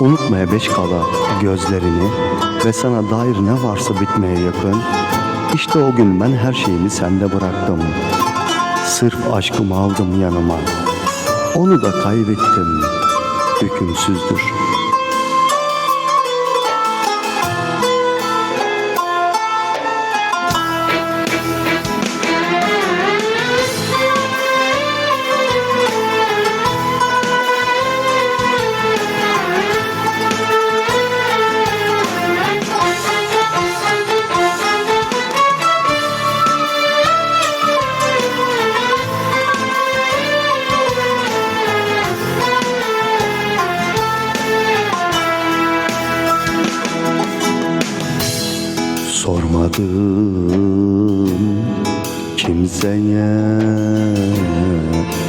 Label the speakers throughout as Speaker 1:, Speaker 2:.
Speaker 1: Unutmaya beş kala gözlerini ve sana dair ne varsa bitmeye yakın. İşte o gün ben her şeyimi sende bıraktım. Sırf aşkımı aldım yanıma. Onu da kaybettim. Hükümsüzdür. Sormadım. Kimseye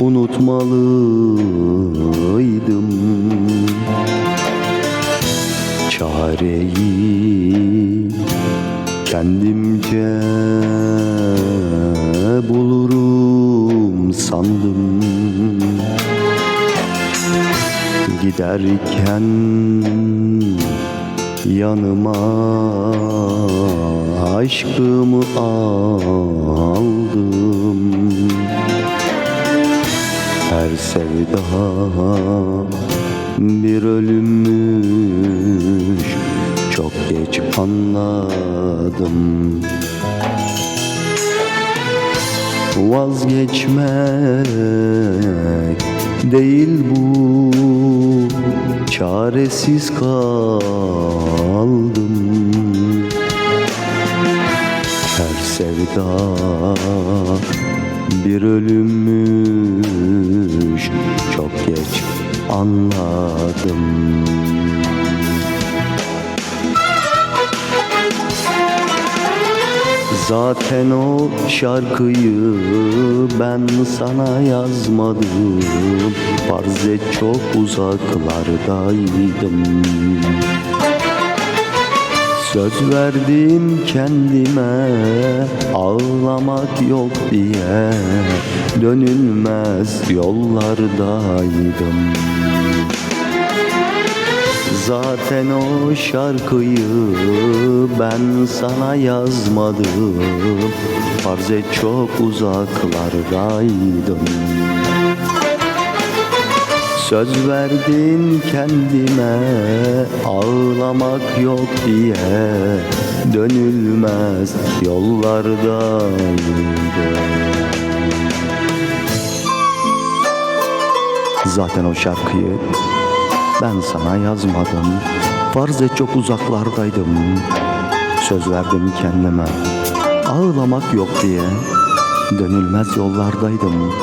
Speaker 1: unutmalıydım. Çareyi kendimce bulurum sandım. Giderken yanıma. Aşkımı aldım. Her sevda bir ölümmüş. Çok geç anladım. Vazgeçmek değil bu. Çaresiz kaldım. Her sevda bir ölümmüş. Çok geç anladım Zaten o şarkıyı ben sana yazmadım. Farz et çok uzaklardaydım. Söz verdim kendime ağlamak yok diye. Dönülmez yollardaydım Zaten o şarkıyı ben sana yazmadım. Farz et çok uzaklardaydım. Söz verdin kendime ağlamak yok diye Dönülmez yollardaydım. Zaten o şarkıyı ben sana yazmadım. Farz et çok uzaklardaydım. Söz verdim kendime. Ağlamak yok diye. Dönülmez yollardaydım